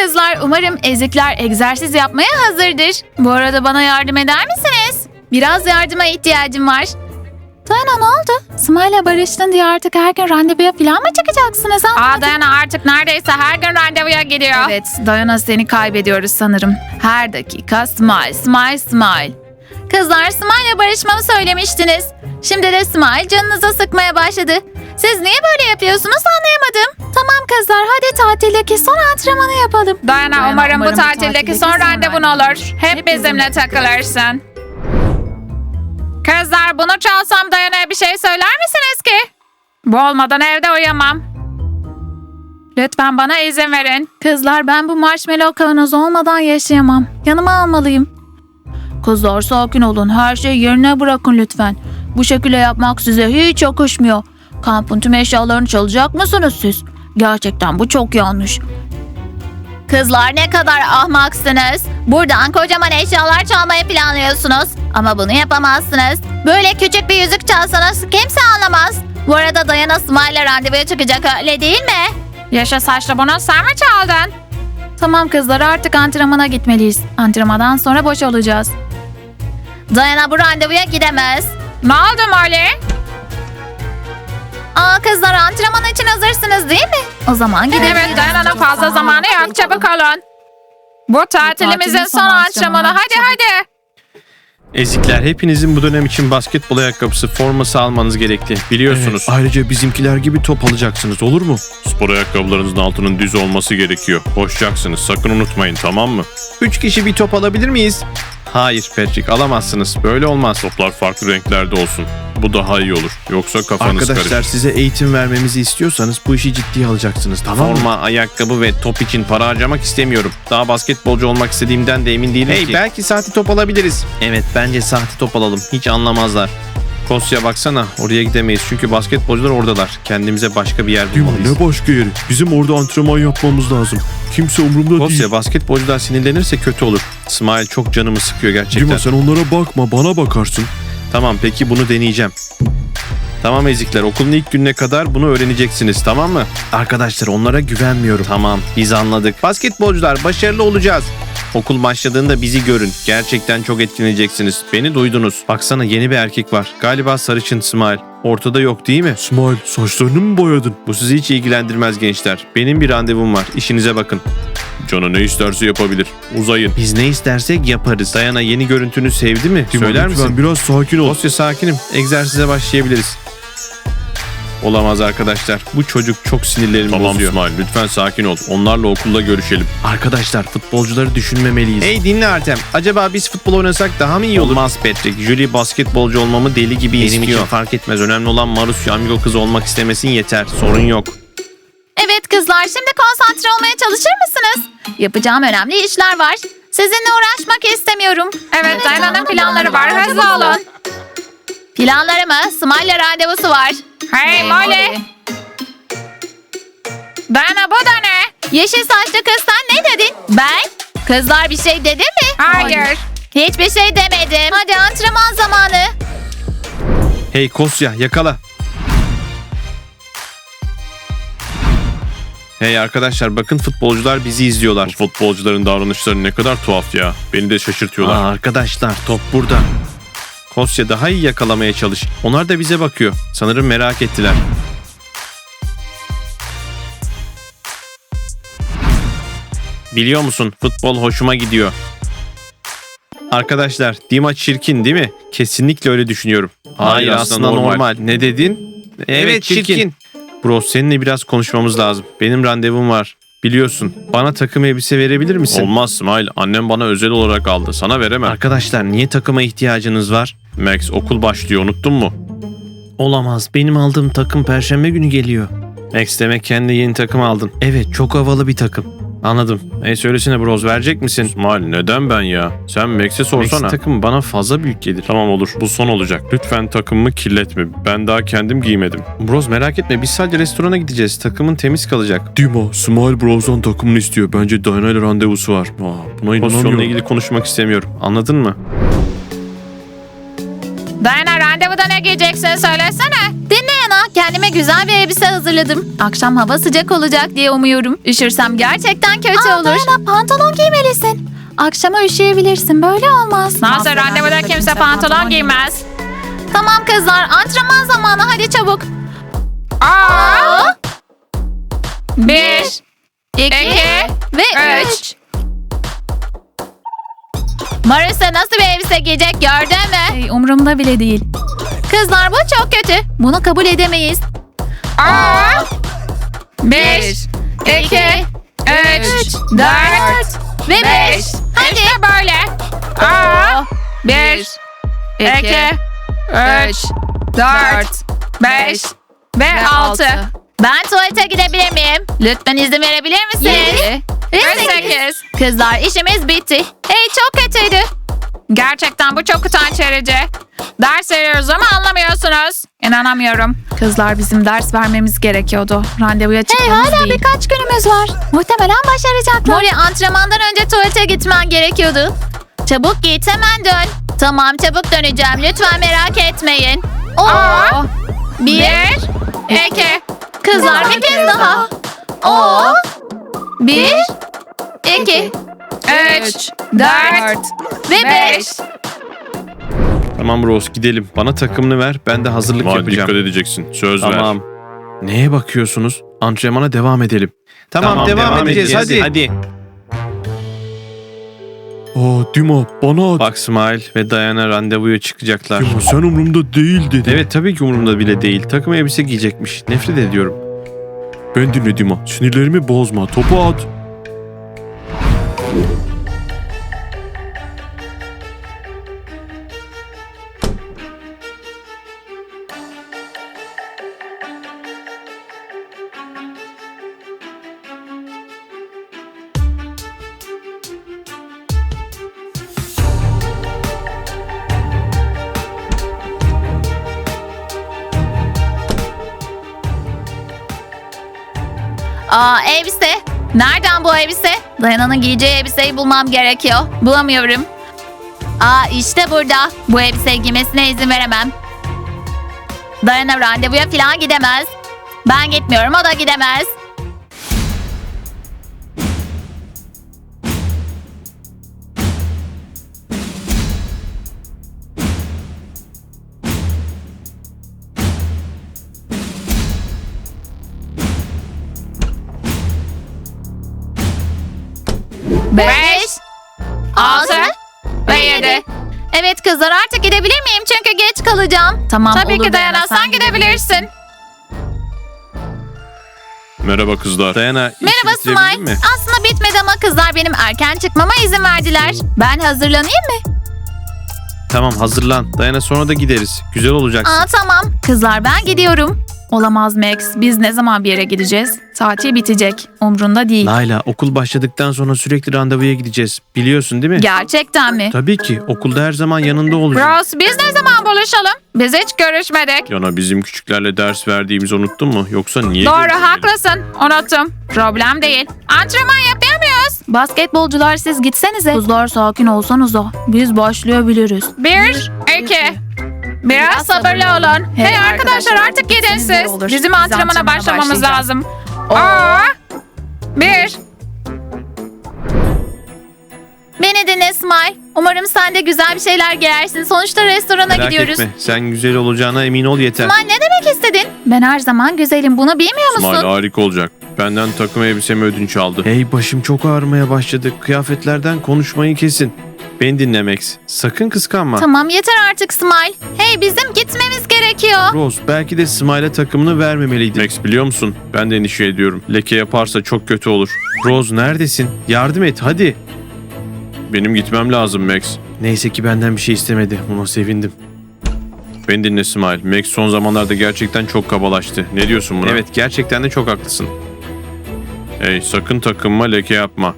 kızlar. Umarım ezikler egzersiz yapmaya hazırdır. Bu arada bana yardım eder misiniz? Biraz yardıma ihtiyacım var. Dayana ne oldu? Smile'la barıştın diye artık her gün randevuya falan mı çıkacaksınız? Aa Dayana artık neredeyse her gün randevuya gidiyor. Evet, Dayana seni kaybediyoruz sanırım. Her dakika smile, smile, smile. Kızlar Smile'la barışmamı söylemiştiniz. Şimdi de Smile canınıza sıkmaya başladı. Siz niye böyle yapıyorsunuz anlayamadım. Tamam kızlar hadi tatildeki son antrenmanı yapalım. Dayana Dayana, umarım, umarım bu tatildeki son randevun olur. Hep bizimle takılırsın. Kızlar bunu çalsam Dayana'ya bir şey söyler misiniz ki? Bu olmadan evde uyuyamam. Lütfen bana izin verin. Kızlar ben bu marshmallow kavanoz olmadan yaşayamam. Yanıma almalıyım. Kızlar sakin olun. Her şeyi yerine bırakın lütfen. Bu şekilde yapmak size hiç yakışmıyor. Kampın tüm eşyalarını çalacak mısınız siz? Gerçekten bu çok yanlış. Kızlar ne kadar ahmaksınız. Buradan kocaman eşyalar çalmayı planlıyorsunuz. Ama bunu yapamazsınız. Böyle küçük bir yüzük çalsanız kimse anlamaz. Bu arada Dayana Smile'le randevuya çıkacak öyle değil mi? Yaşa saçlı bunu sen mi çaldın? Tamam kızlar artık antrenmana gitmeliyiz. Antrenmandan sonra boş olacağız. Dayana bu randevuya gidemez. Ne oldu Molly? Aa kızlar antrenman için hazırsınız değil mi? O zaman gidelim. Evet Dayana'nın fazla zamanı yok çabuk olun. Bu tatilimizin son antrenmanı hadi hadi. Ezikler hepinizin bu dönem için basketbol ayakkabısı forması almanız gerekli. Biliyorsunuz. Evet, ayrıca bizimkiler gibi top alacaksınız olur mu? Spor ayakkabılarınızın altının düz olması gerekiyor. Koşacaksınız sakın unutmayın tamam mı? Üç kişi bir top alabilir miyiz? Hayır Patrick alamazsınız. Böyle olmaz. Toplar farklı renklerde olsun. Bu daha iyi olur. Yoksa kafanız Arkadaşlar karışır. size eğitim vermemizi istiyorsanız bu işi ciddiye alacaksınız tamam mı? Forma, ayakkabı ve top için para harcamak istemiyorum. Daha basketbolcu olmak istediğimden de emin değilim Hey, ki. belki saati top alabiliriz. Evet bence saati top alalım. Hiç anlamazlar. Kosya baksana oraya gidemeyiz çünkü basketbolcular oradalar. Kendimize başka bir yer Dima bulmalıyız. ne başka yeri? Bizim orada antrenman yapmamız lazım. Kimse umurumda değil. Kosya basketbolcular sinirlenirse kötü olur. Smile çok canımı sıkıyor gerçekten. Dima sen onlara bakma bana bakarsın. Tamam peki bunu deneyeceğim. Tamam ezikler okulun ilk gününe kadar bunu öğreneceksiniz tamam mı? Arkadaşlar onlara güvenmiyorum. Tamam biz anladık. Basketbolcular başarılı olacağız. Okul başladığında bizi görün. Gerçekten çok etkileneceksiniz. Beni duydunuz. Baksana yeni bir erkek var. Galiba sarışın Smile. Ortada yok değil mi? Smile saçlarını mı boyadın? Bu sizi hiç ilgilendirmez gençler. Benim bir randevum var. İşinize bakın. Canı ne isterse yapabilir. Uzayın. Biz ne istersek yaparız. Dayana yeni görüntünü sevdi mi? Söyler misin? biraz sakin ol. Dosya sakinim. Egzersize başlayabiliriz. Olamaz arkadaşlar. Bu çocuk çok sinirlerimi Tamam bozuyor. İsmail lütfen sakin ol. Onlarla okulda görüşelim. Arkadaşlar futbolcuları düşünmemeliyiz. Hey dinle Artem. Acaba biz futbol oynasak daha mı iyi olur? Olmaz Patrick. Julie basketbolcu olmamı deli gibi Benim istiyor. için fark etmez. Önemli olan Marusya amigo kızı olmak istemesin yeter. Sorun yok. Evet kızlar şimdi konsantre olmaya çalışır mısınız? Yapacağım önemli işler var. Sizinle uğraşmak istemiyorum. Evet Dayana'nın planları var hızlı olun. Planları mı? Smile'le randevusu var. Hey Molly. Dayana bu da ne? Yeşil saçlı kız sen ne dedin? Ben? Kızlar bir şey dedi mi? Hayır. Hiçbir şey demedim. Hadi antrenman zamanı. Hey Kosya yakala. Hey arkadaşlar bakın futbolcular bizi Bu izliyorlar. futbolcuların davranışları ne kadar tuhaf ya. Beni de şaşırtıyorlar. Aa, arkadaşlar top burada. Kosya daha iyi yakalamaya çalış. Onlar da bize bakıyor. Sanırım merak ettiler. Biliyor musun futbol hoşuma gidiyor. Arkadaşlar Dima çirkin değil mi? Kesinlikle öyle düşünüyorum. Hayır, Hayır, aslında aslında normal. normal. Ne dedin? Evet, çirkin. Bro seninle biraz konuşmamız lazım. Benim randevum var. Biliyorsun. Bana takım elbise verebilir misin? Olmaz İsmail. Annem bana özel olarak aldı. Sana veremem. Arkadaşlar niye takıma ihtiyacınız var? Max okul başlıyor unuttun mu? Olamaz. Benim aldığım takım perşembe günü geliyor. Max demek kendi yeni takım aldın. Evet çok havalı bir takım. Anladım. E söylesene bros verecek misin? İsmail neden ben ya? Sen Max'e Max sorsana. takım bana fazla büyük gelir. Tamam olur. Bu son olacak. Lütfen takımımı kirletme. Ben daha kendim giymedim. Bros merak etme biz sadece restorana gideceğiz. Takımın temiz kalacak. Dima Smile Bros'dan takımını istiyor. Bence Diana ile randevusu var. Aa, buna Pozisyonla inanamıyorum. ilgili konuşmak istemiyorum. Anladın mı? Dayana randevuda ne giyeceksin söylesene. Dinle Yana kendime güzel bir elbise hazırladım. Akşam hava sıcak olacak diye umuyorum. Üşürsem gerçekten kötü olur. Dayana pantolon giymelisin. Akşama üşüyebilirsin. Böyle olmaz. Nasıl randevuda kimse pantolon giymez. Tamam kızlar antrenman zamanı hadi çabuk. Aa! Bir, iki, iki, ve üç. üç. Marisa nasıl bir elbise giyecek gördün mü? Hey, umurumda bile değil. Kızlar bu çok kötü. Bunu kabul edemeyiz. aa, bir, iki, üç, dört, ve beş. beş. Hadi. İşte böyle. Aa, bir, iki, üç, dört, beş ve altı. Ben tuvalete gidebilir miyim? Lütfen izin verebilir misiniz? Yedi. Ve Ve sekiz. sekiz. Kızlar işimiz bitti. Hey çok kötüydü. Gerçekten bu çok utanç verici. Ders veriyoruz ama anlamıyorsunuz. İnanamıyorum. Kızlar bizim ders vermemiz gerekiyordu. Randevuya Hey çıkmamız hala değil. birkaç günümüz var. Muhtemelen başaracaklar. Mori antrenmandan önce tuvalete gitmen gerekiyordu. Çabuk git hemen dön. Tamam çabuk döneceğim lütfen merak etmeyin. Oo. Aa, Bir. bir, iki, Kızlar bir kez daha. Oo. Bir. iki, üç, dört Ve beş. Tamam Rose gidelim. Bana takımını ver. Ben de hazırlık Ama yapacağım. dikkat edeceksin. Söz ver. Tamam. Neye bakıyorsunuz? Antrenmana devam edelim. Tamam, devam, edeceğiz. Hadi. Hadi. Aa Dima bana at. Bak Smile ve Diana randevuya çıkacaklar. Dima sen umurumda değil dedi. Evet tabii ki umurumda bile değil. Takım elbise giyecekmiş. Nefret ediyorum. Ben dinle Dima. Sinirlerimi bozma. Topu at. Aa elbise. Nereden bu elbise? Dayana'nın giyeceği elbiseyi bulmam gerekiyor. Bulamıyorum. Aa işte burada. Bu elbiseyi giymesine izin veremem. Dayana randevuya falan gidemez. Ben gitmiyorum o da gidemez. Beş, altı ve yedi. Evet kızlar artık gidebilir miyim? Çünkü geç kalacağım. Tamam Tabii olur ki Dayana sen gidebilirsin. Merhaba kızlar. Diana işi Merhaba bitirebildin Smile. mi? Aslında bitmedi ama kızlar benim erken çıkmama izin verdiler. Ben hazırlanayım mı? Tamam hazırlan. Diana sonra da gideriz. Güzel olacaksın. Aa tamam. Kızlar ben gidiyorum. Olamaz Max. Biz ne zaman bir yere gideceğiz? Tatil bitecek. Umrunda değil. Layla okul başladıktan sonra sürekli randevuya gideceğiz. Biliyorsun değil mi? Gerçekten mi? Tabii ki. Okulda her zaman yanında olacağım. Bros biz ne zaman buluşalım? Biz hiç görüşmedik. Yana bizim küçüklerle ders verdiğimizi unuttun mu? Yoksa niye? Doğru görüşmeyelim? haklısın. Unuttum. Problem değil. Antrenman yapıyor muyuz? Basketbolcular siz gitsenize. Kızlar sakin olsanıza. Biz başlayabiliriz. Bir, iki. Biraz sabırlı olun. Hey, arkadaşlar artık gidin siz. Bizim antrenmana başlamamız lazım. Aa, bir. Beni dinle Smile. Umarım sen de güzel bir şeyler giyersin. Sonuçta restorana Merak gidiyoruz. etme. Sen güzel olacağına emin ol yeter. Smile ne demek istedin? Ben her zaman güzelim. Bunu bilmiyor musun? İsmail harika olacak. Benden takım elbisemi ödünç aldı. Hey başım çok ağrımaya başladı. Kıyafetlerden konuşmayı kesin. Beni dinle Max. Sakın kıskanma. Tamam yeter artık Smile. Hey bizim gitmemiz gerekiyor. Rose belki de Smile'e takımını vermemeliydin. Max biliyor musun? Ben de endişe ediyorum. Leke yaparsa çok kötü olur. Rose neredesin? Yardım et hadi. Benim gitmem lazım Max. Neyse ki benden bir şey istemedi. Buna sevindim. Beni dinle Smile. Max son zamanlarda gerçekten çok kabalaştı. Ne diyorsun buna? Evet gerçekten de çok haklısın. Hey sakın takınma leke yapma.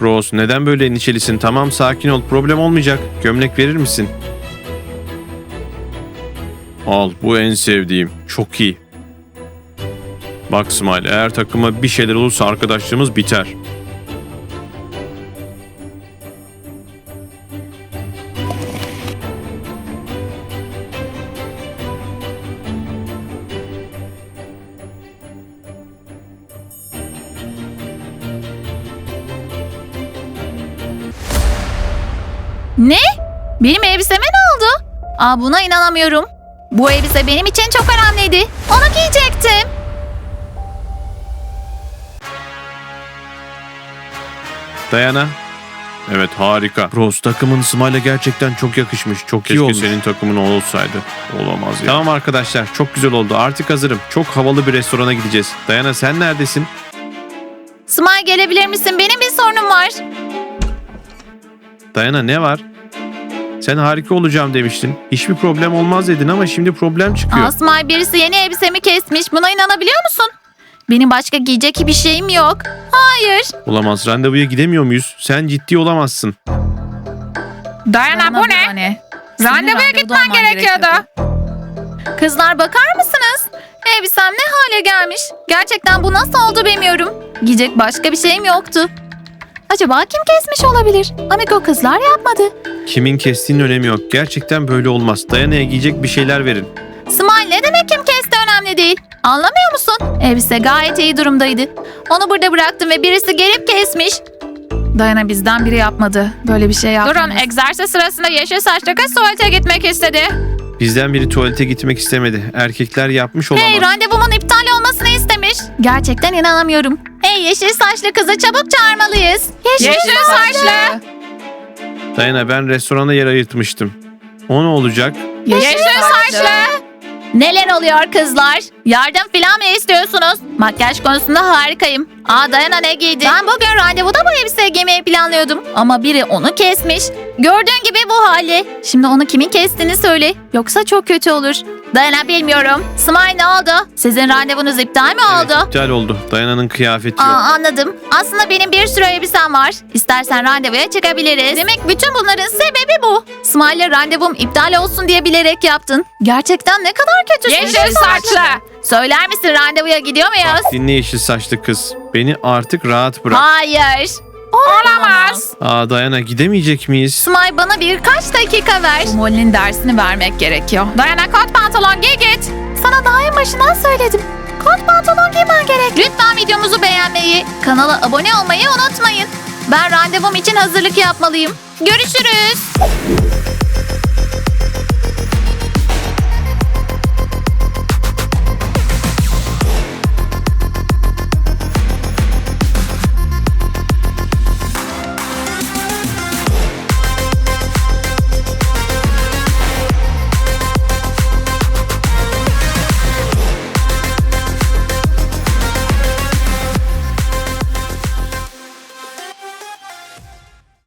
Rose neden böyle endişelisin? Tamam sakin ol problem olmayacak. Gömlek verir misin? Al bu en sevdiğim. Çok iyi. Bak Smile eğer takıma bir şeyler olursa arkadaşlığımız biter. Benim elbiseme ne oldu? Aa buna inanamıyorum. Bu elbise benim için çok önemliydi. Onu giyecektim. Dayana. Evet harika. Rose takımın Smile'a gerçekten çok yakışmış. Çok iyi Keşke olmuş. senin takımın olsaydı. Olamaz ya. Tamam arkadaşlar çok güzel oldu. Artık hazırım. Çok havalı bir restorana gideceğiz. Dayana sen neredesin? Smile gelebilir misin? Benim bir sorunum var. Dayana ne var? Sen harika olacağım demiştin. Hiçbir problem olmaz dedin ama şimdi problem çıkıyor. Smile birisi yeni elbisemi kesmiş. Buna inanabiliyor musun? Benim başka giyecek bir şeyim yok. Hayır. Olamaz. Randevuya gidemiyor muyuz? Sen ciddi olamazsın. Dayana bu ne? Randevuya gitmen gerekiyordu. Kızlar bakar mısınız? Elbisem ne hale gelmiş. Gerçekten bu nasıl oldu bilmiyorum. Giyecek başka bir şeyim yoktu. Acaba kim kesmiş olabilir? Amigo kızlar yapmadı. Kimin kestiğinin önemi yok. Gerçekten böyle olmaz. Dayana'ya giyecek bir şeyler verin. Smile ne demek kim kesti önemli değil. Anlamıyor musun? Elbise gayet iyi durumdaydı. Onu burada bıraktım ve birisi gelip kesmiş. Dayana bizden biri yapmadı. Böyle bir şey yapmadı. Durun egzersiz sırasında yeşil saçlı kız tuvalete gitmek istedi. Bizden biri tuvalete gitmek istemedi. Erkekler yapmış olamaz. Hey randevumun iptal olmasını istemiş. Gerçekten inanamıyorum. Hey yeşil saçlı kızı çabuk çağırmalıyız. Yeşil saçlı. Dayana ben restorana yer ayırtmıştım. O ne olacak? Yeşil saçlı. Neler oluyor kızlar? Yardım falan mı istiyorsunuz? Makyaj konusunda harikayım. Aa Dayana ne giydi? Ben bugün randevuda bu elbiseyi giymeyi planlıyordum. Ama biri onu kesmiş. Gördüğün gibi bu hali. Şimdi onu kimin kestiğini söyle. Yoksa çok kötü olur. Dayana bilmiyorum. Smile ne oldu? Sizin randevunuz iptal mi oldu? Evet, iptal oldu. Dayana'nın kıyafeti Aa, yok. anladım. Aslında benim bir sürü elbisem var. İstersen randevuya çıkabiliriz. Demek bütün bunların sebebi bu. Smile'le randevum iptal olsun diye bilerek yaptın. Gerçekten ne kadar kötüsün. Yeşil saçlı. Söyler misin randevuya gidiyor muyuz? Dinle yeşil saçlı kız. Beni artık rahat bırak. Hayır. Olamaz. Aa Dayana gidemeyecek miyiz? Smile bana birkaç dakika ver. Molly'nin dersini vermek gerekiyor. Dayana kot pantolon giy git. Sana daha en başından söyledim. Kot pantolon giymen gerek. Lütfen videomuzu beğenmeyi, kanala abone olmayı unutmayın. Ben randevum için hazırlık yapmalıyım. Görüşürüz.